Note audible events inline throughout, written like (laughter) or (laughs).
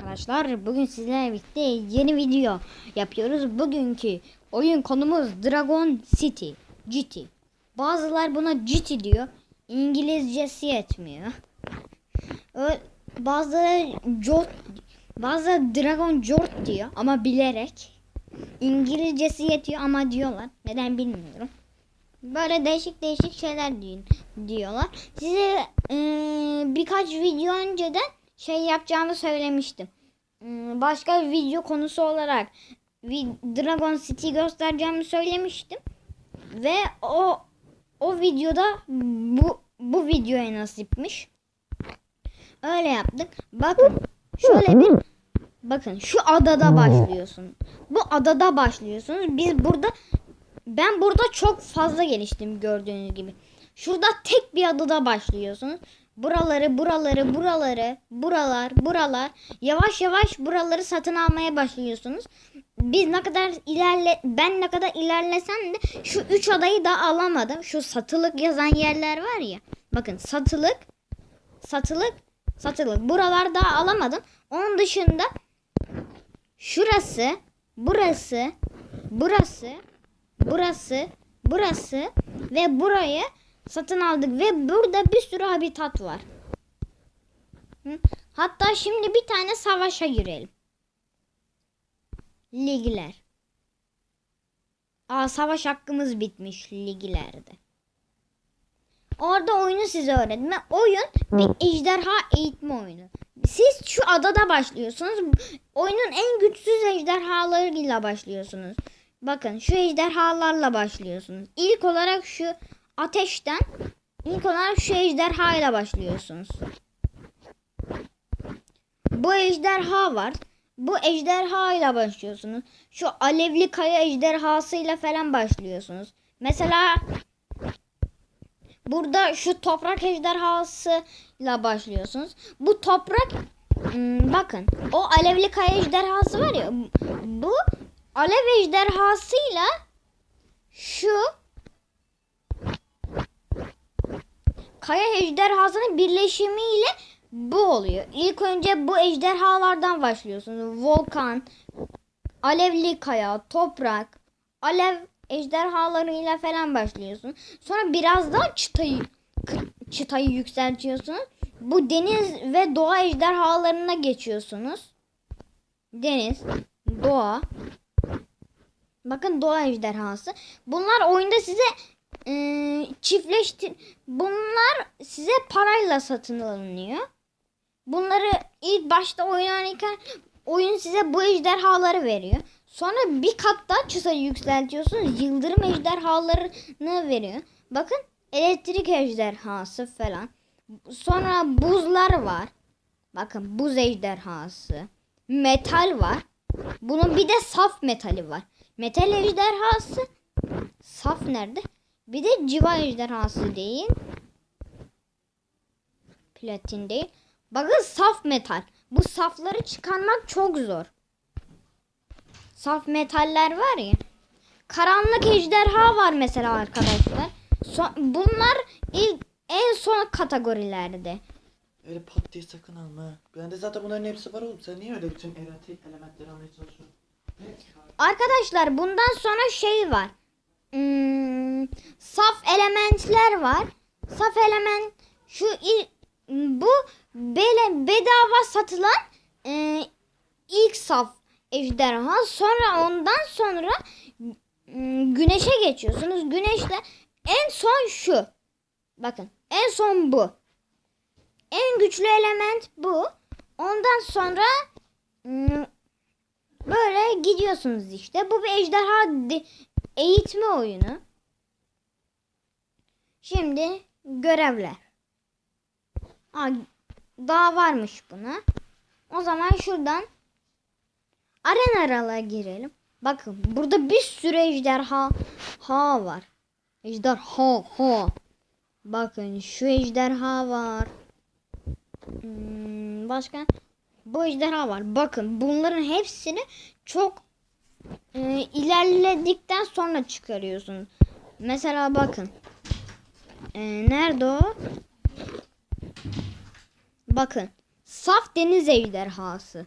arkadaşlar. Bugün sizlerle birlikte yeni video yapıyoruz. Bugünkü oyun konumuz Dragon City. GT. Bazılar buna GT diyor. İngilizcesi yetmiyor. Bazıları Jort, bazıları Dragon Jort diyor ama bilerek. İngilizcesi yetiyor ama diyorlar. Neden bilmiyorum. Böyle değişik değişik şeyler di- diyorlar. Size eee, birkaç video önceden şey yapacağımı söylemiştim. Hmm, Başka bir video konusu olarak Dragon City göstereceğimi söylemiştim. Ve o o videoda bu bu videoya nasipmiş. Öyle yaptık. Bakın şöyle bir bakın şu adada başlıyorsun. Bu adada başlıyorsunuz. Biz burada ben burada çok fazla geliştim gördüğünüz gibi. Şurada tek bir adada başlıyorsunuz. Buraları, buraları, buraları, buralar, buralar. Yavaş yavaş buraları satın almaya başlıyorsunuz. Biz ne kadar ilerle ben ne kadar ilerlesem de şu üç adayı da alamadım. Şu satılık yazan yerler var ya. Bakın satılık, satılık, satılık. Buralar daha alamadım. Onun dışında şurası, burası, burası, burası, burası ve burayı satın aldık ve burada bir sürü habitat var. Hatta şimdi bir tane savaşa girelim. Ligler. Aa savaş hakkımız bitmiş liglerde. Orada oyunu size öğretme. Oyun bir ejderha eğitme oyunu. Siz şu adada başlıyorsunuz. Oyunun en güçsüz ejderhalarıyla başlıyorsunuz. Bakın şu ejderhalarla başlıyorsunuz. İlk olarak şu ateşten ilk olarak şu ejderha ile başlıyorsunuz. Bu ejderha var. Bu ejderha ile başlıyorsunuz. Şu alevli kaya ejderhasıyla falan başlıyorsunuz. Mesela burada şu toprak ejderhasıyla başlıyorsunuz. Bu toprak hmm, bakın o alevli kaya ejderhası var ya bu alev ejderhasıyla şu kaya ejderhasının birleşimiyle bu oluyor. İlk önce bu ejderhalardan başlıyorsunuz. Volkan, alevli kaya, toprak, alev ejderhalarıyla falan başlıyorsun. Sonra biraz daha çıtayı çıtayı yükseltiyorsunuz. Bu deniz ve doğa ejderhalarına geçiyorsunuz. Deniz, doğa. Bakın doğa ejderhası. Bunlar oyunda size e, çiftleştir bunlar size parayla satın alınıyor. Bunları ilk başta oynarken oyun size bu ejderhaları veriyor. Sonra bir kat daha çıtayı yükseltiyorsunuz. Yıldırım ejderhalarını veriyor. Bakın elektrik ejderhası falan. Sonra buzlar var. Bakın buz ejderhası. Metal var. Bunun bir de saf metali var. Metal ejderhası saf nerede? Bir de civa ejderhası değil. Platin değil. Bakın saf metal. Bu safları çıkarmak çok zor. Saf metaller var ya. Karanlık ejderha var mesela arkadaşlar. So- bunlar ilk en son kategorilerde. Öyle pat diye sakın alma. Bende zaten bunların hepsi var oğlum. Sen niye öyle bütün elementleri almaya çalışıyorsun? Arkadaşlar bundan sonra şey var. Hmm, saf elementler var. Saf element şu il, bu böyle bedava satılan e, ilk saf ejderha. Sonra ondan sonra hmm, güneşe geçiyorsunuz. Güneşte en son şu. Bakın en son bu. En güçlü element bu. Ondan sonra hmm, Böyle gidiyorsunuz işte. Bu bir ejderha de- eğitme oyunu. Şimdi görevler. Aa, daha varmış buna. O zaman şuradan arenalara girelim. Bakın burada bir sürü ejderha ha var. Ejderha ha. Bakın şu ejderha var. Hmm, başka bu ejderha var. Bakın bunların hepsini çok e, ilerledikten sonra çıkarıyorsun. Mesela bakın. E, nerede o? Bakın. Saf deniz ejderhası.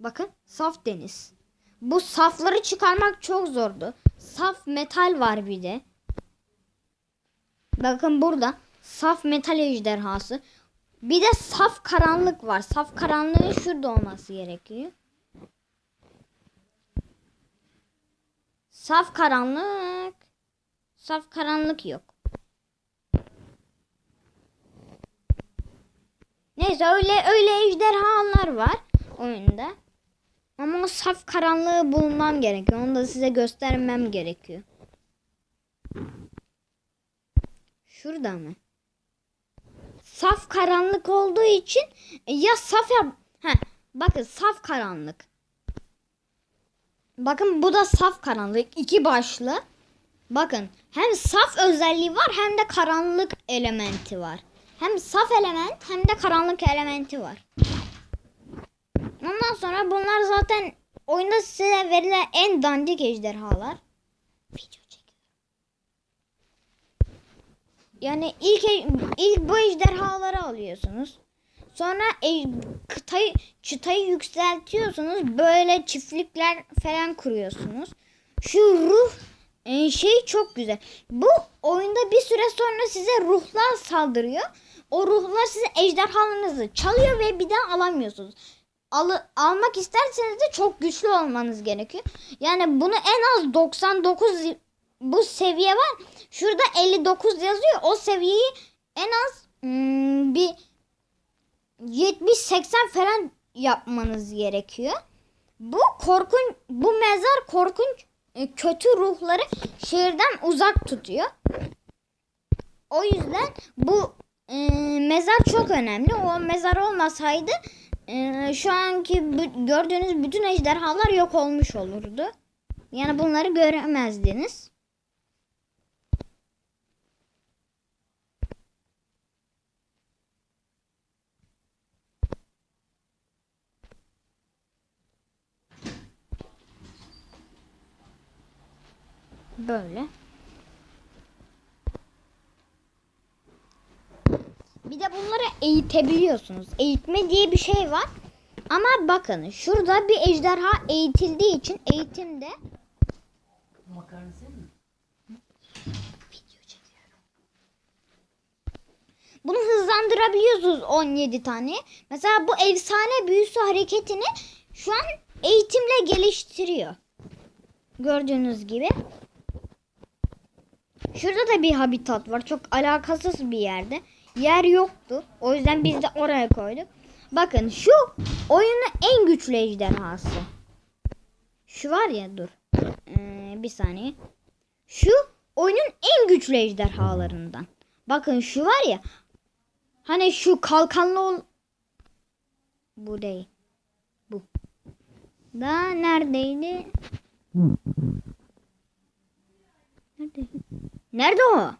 Bakın saf deniz. Bu safları çıkarmak çok zordu. Saf metal var bir de. Bakın burada saf metal ejderhası. Bir de saf karanlık var. Saf karanlığın şurada olması gerekiyor. Saf karanlık. Saf karanlık yok. Neyse öyle öyle ejderhalar var oyunda. Ama o saf karanlığı bulmam gerekiyor. Onu da size göstermem gerekiyor. Şurada mı? Saf karanlık olduğu için e, ya saf ya... Heh, bakın saf karanlık. Bakın bu da saf karanlık. iki başlı. Bakın hem saf özelliği var hem de karanlık elementi var. Hem saf element hem de karanlık elementi var. Ondan sonra bunlar zaten oyunda size verilen en dandik ejderhalar. Video. Yani ilk ilk bu ejderhaları alıyorsunuz. Sonra e, kıtayı, çıtayı yükseltiyorsunuz. Böyle çiftlikler falan kuruyorsunuz. Şu ruh e, şey çok güzel. Bu oyunda bir süre sonra size ruhlar saldırıyor. O ruhlar size ejderhalarınızı çalıyor ve bir daha alamıyorsunuz. Alı, almak isterseniz de çok güçlü olmanız gerekiyor. Yani bunu en az 99 y- bu seviye var. Şurada 59 yazıyor. O seviyeyi en az hmm, bir 70-80 falan yapmanız gerekiyor. Bu korkun bu mezar korkunç e, kötü ruhları şehirden uzak tutuyor. O yüzden bu e, mezar çok önemli. O mezar olmasaydı e, şu anki gördüğünüz bütün ejderhalar yok olmuş olurdu. Yani bunları göremezdiniz. Böyle. Bir de bunları eğitebiliyorsunuz. Eğitme diye bir şey var. Ama bakın şurada bir ejderha eğitildiği için eğitimde Makarna sen mi? video çekiyorum. Bunu hızlandırabiliyorsunuz 17 tane. Mesela bu efsane büyüsü hareketini şu an eğitimle geliştiriyor. Gördüğünüz gibi. Şurada da bir habitat var. Çok alakasız bir yerde. Yer yoktu. O yüzden biz de oraya koyduk. Bakın şu oyunun en güçlü ejderhası. Şu var ya dur. Ee, bir saniye. Şu oyunun en güçlü ejderhalarından. Bakın şu var ya. Hani şu kalkanlı ol... Bu değil. Bu. Da neredeydi? Nerede? Nerede o?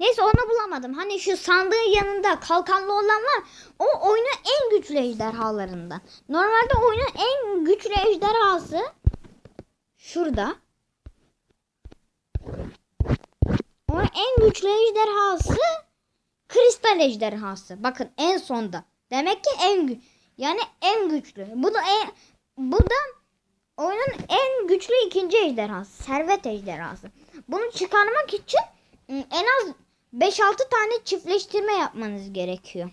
Neyse onu bulamadım. Hani şu sandığın yanında kalkanlı olan var. O oyunun en güçlü ejderhalarından. Normalde oyunun en güçlü ejderhası şurada. Onun en güçlü ejderhası kristal ejderhası. Bakın en sonda. Demek ki en yani en güçlü. Bu da en bu da oyunun en güçlü ikinci ejderhası. Servet ejderhası. Bunu çıkarmak için ım, en az 5-6 tane çiftleştirme yapmanız gerekiyor.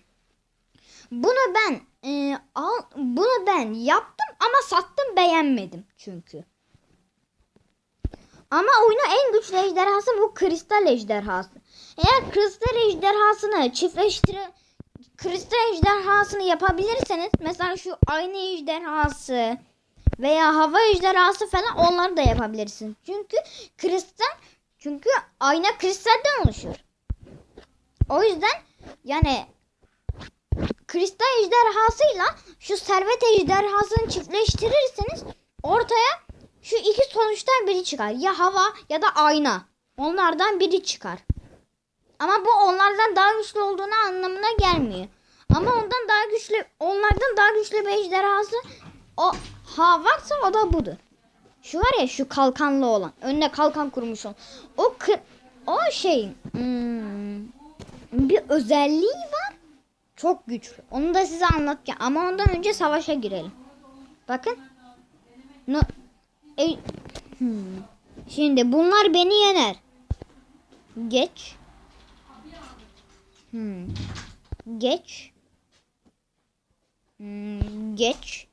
Bunu ben e, al, bunu ben yaptım ama sattım beğenmedim çünkü. Ama oyunun en güçlü ejderhası bu kristal ejderhası. Eğer kristal ejderhasını çiftleştire kristal ejderhasını yapabilirseniz mesela şu aynı ejderhası veya hava ejderhası falan onları da yapabilirsiniz. Çünkü kristal çünkü ayna kristalden oluşuyor. O yüzden yani kristal ejderhasıyla şu servet ejderhasını çiftleştirirseniz ortaya şu iki sonuçtan biri çıkar. Ya hava ya da ayna. Onlardan biri çıkar. Ama bu onlardan daha güçlü olduğunu anlamına gelmiyor. Ama ondan daha güçlü, onlardan daha güçlü bir ejderhası o ha varsa o da budur. Şu var ya şu kalkanlı olan. Önüne kalkan kurmuş olan. O kı- o şey hmm, bir özelliği var. Çok güçlü. Onu da size anlatacağım. Ama ondan önce savaşa girelim. Bakın. No, e, hmm. Şimdi bunlar beni yener. Geç. Hmm. Geç. Hmm, geç.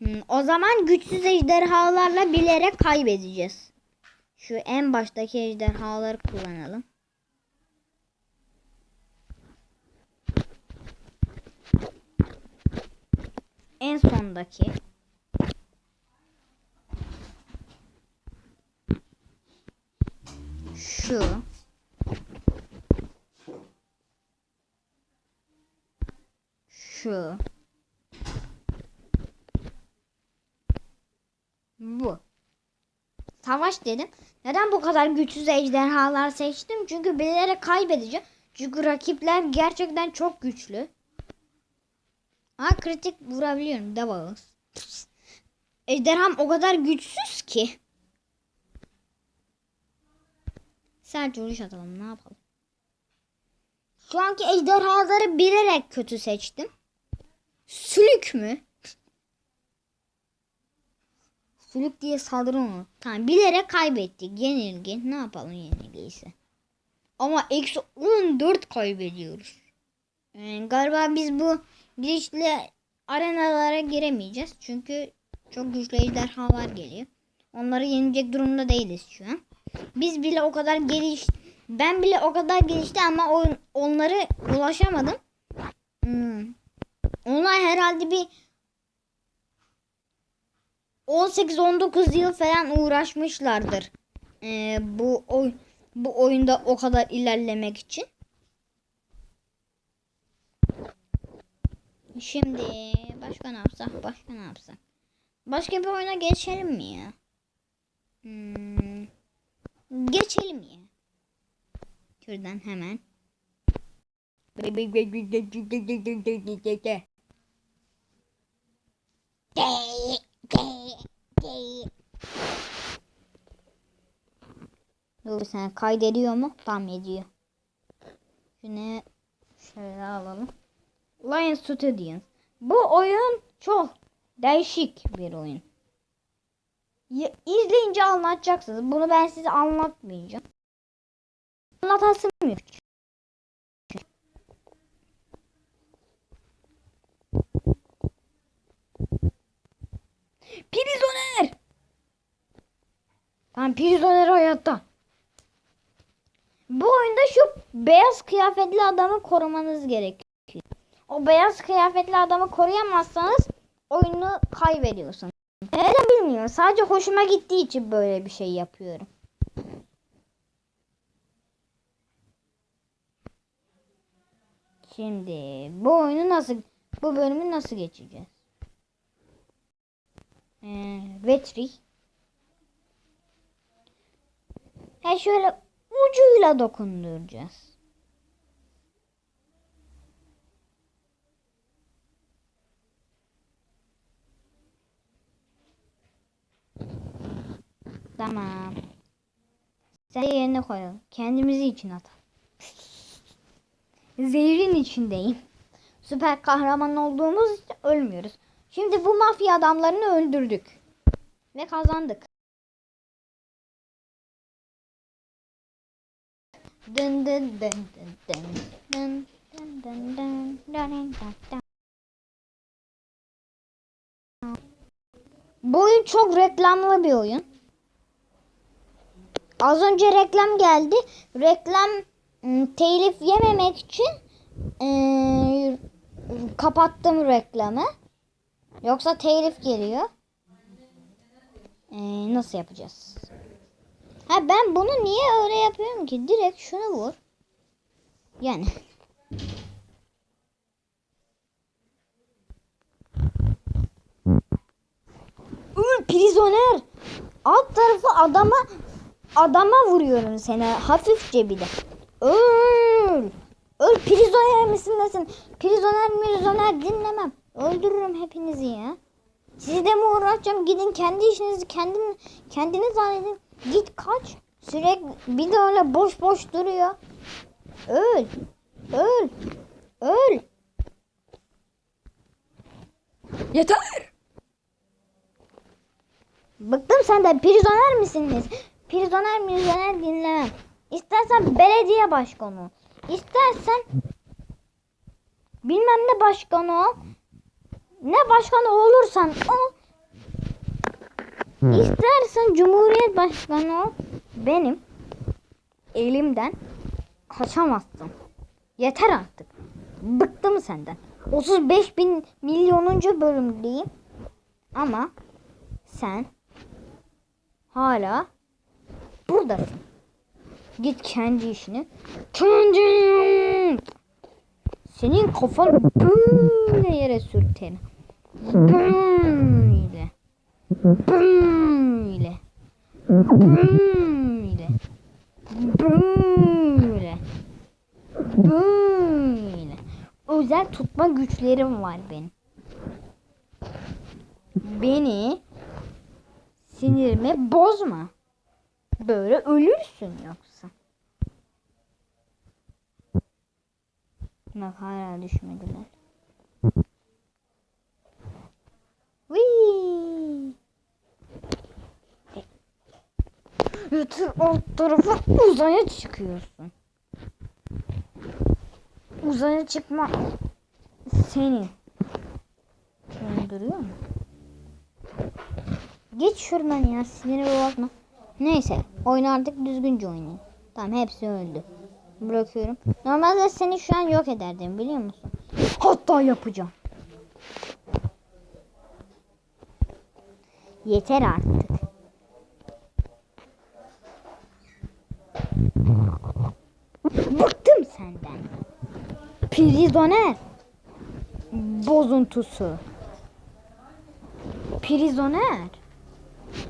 Hmm, o zaman güçsüz ejderhalarla bilerek kaybedeceğiz. Şu en baştaki ejderhaları kullanalım. En sondaki. Şu. Şu. Bu. Savaş dedim. Neden bu kadar güçsüz ejderhalar seçtim? Çünkü bilerek kaybedeceğim. Çünkü rakipler gerçekten çok güçlü. Ha kritik vurabiliyorum. Devils. Ejderham o kadar güçsüz ki. Sadece vuruş atalım ne yapalım. Şu anki ejderhaları bilerek kötü seçtim. Sülük mü? Sülük diye saldırı mı? Tamam bilerek kaybettik. Yenilgi. Ne yapalım yenilgiyse. Ama eksi 14 kaybediyoruz. Ee, galiba biz bu girişli arenalara giremeyeceğiz. Çünkü çok güçlü ejderhalar geliyor. Onları yenecek durumda değiliz şu an. Biz bile o kadar geliş ben bile o kadar gelişti ama on, onları ulaşamadım. Hmm. Onlar herhalde bir 18-19 yıl falan uğraşmışlardır. Ee, bu oy bu oyunda o kadar ilerlemek için. Şimdi başka ne yapsak? Başka ne yapsak? Başka bir oyuna geçelim mi ya? Hmm, geçelim ya. Şuradan hemen. Dur sen kaydediyor mu? Tam ediyor. Şunu şöyle alalım. Lion Studios. Bu oyun çok değişik bir oyun. Ya, izleyince anlatacaksınız. Bunu ben size anlatmayacağım. Anlatasım yok. Prisoner! Tamam prisoner hayatta. Bu oyunda şu beyaz kıyafetli adamı korumanız gerekiyor. O beyaz kıyafetli adamı koruyamazsanız oyunu kaybediyorsunuz. Neden bilmiyorum. Sadece hoşuma gittiği için böyle bir şey yapıyorum. Şimdi bu oyunu nasıl bu bölümü nasıl geçeceğiz? Ee, Vetri. He şöyle ucuyla dokunduracağız. Tamam. Sen yerine koyalım. Kendimizi için atalım. (laughs) Zehrin içindeyim. Süper kahraman olduğumuz için ölmüyoruz. Şimdi bu mafya adamlarını öldürdük. Ve kazandık. Dın dın dın dın dın dın dın dın dın dın dın dın. Bu oyun çok reklamlı bir oyun. Az önce reklam geldi. Reklam ım, telif yememek için ıı, kapattım reklamı. Yoksa telif geliyor. Ee, nasıl yapacağız? Ha ben bunu niye öyle yapıyorum ki? Direkt şunu vur. Yani. Öl prizoner. Alt tarafı adama adama vuruyorum seni hafifçe bir de. Öl. Öl prizoner misin nesin? Prizoner prizoner dinlemem. Öldürürüm hepinizi ya. Sizi de mi uğraşacağım? Gidin kendi işinizi kendin kendiniz halledin. Git kaç. Sürekli bir de öyle boş boş duruyor. Öl. Öl. Öl. Yeter. Bıktım senden. Prizoner misiniz? Prizoner prizoner dinlemem. İstersen belediye başkanı. İstersen bilmem ne başkanı ol. Ne başkanı olursan ol. İstersen cumhuriyet başkanı ol. Benim elimden kaçamazsın. Yeter artık. Bıktım senden. 35 bin milyonuncu bölümdeyim. Ama sen hala buradasın. Git kendi işini. Kendi. Senin kafan böyle yere sürterim. Böyle. Böyle. Böyle. Böyle. Böyle. Özel tutma güçlerim var benim. Beni sinirimi bozma. Böyle ölürsün yoksa. Bak hala düşmediler. Yatır alt tarafa uzaya çıkıyorsun. Uzaya çıkma seni öldürüyor mu? Geç şuradan ya sinirime bakma. Neyse oyun artık düzgünce oynayın. Tamam hepsi öldü. Bırakıyorum. Normalde seni şu an yok ederdim biliyor musun? Hatta yapacağım. Yeter artık. Prizoner. Bozuntusu. Prizoner.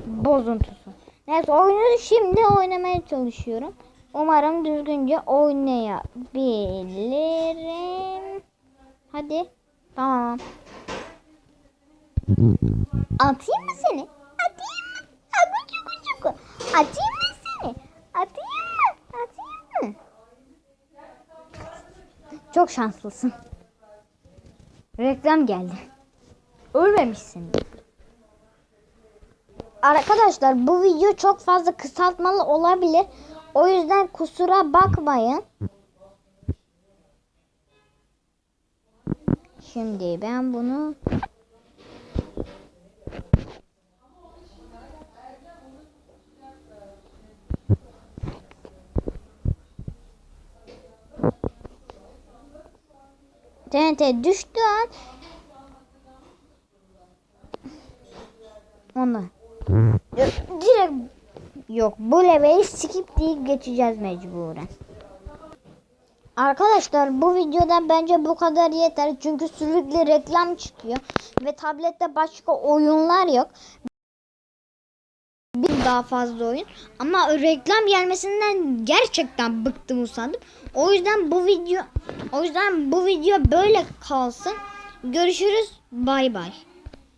Bozuntusu. Neyse oyunu şimdi oynamaya çalışıyorum. Umarım düzgünce oynayabilirim. Hadi. Tamam. Atayım mı seni? Atayım mı? Agucu gucu. Atayım mı seni? Atayım mı? Atayım mı? Çok şanslısın. Reklam geldi. Ölmemişsin. Arkadaşlar bu video çok fazla kısaltmalı olabilir. O yüzden kusura bakmayın. Şimdi ben bunu TNT düştü an onu direkt yok bu leveli skip deyip geçeceğiz mecburen. Arkadaşlar bu videoda bence bu kadar yeter. Çünkü sürekli reklam çıkıyor. Ve tablette başka oyunlar yok. Daha fazla oyun. Ama reklam gelmesinden gerçekten bıktım usandım. O yüzden bu video o yüzden bu video böyle kalsın. Görüşürüz. Bay bay.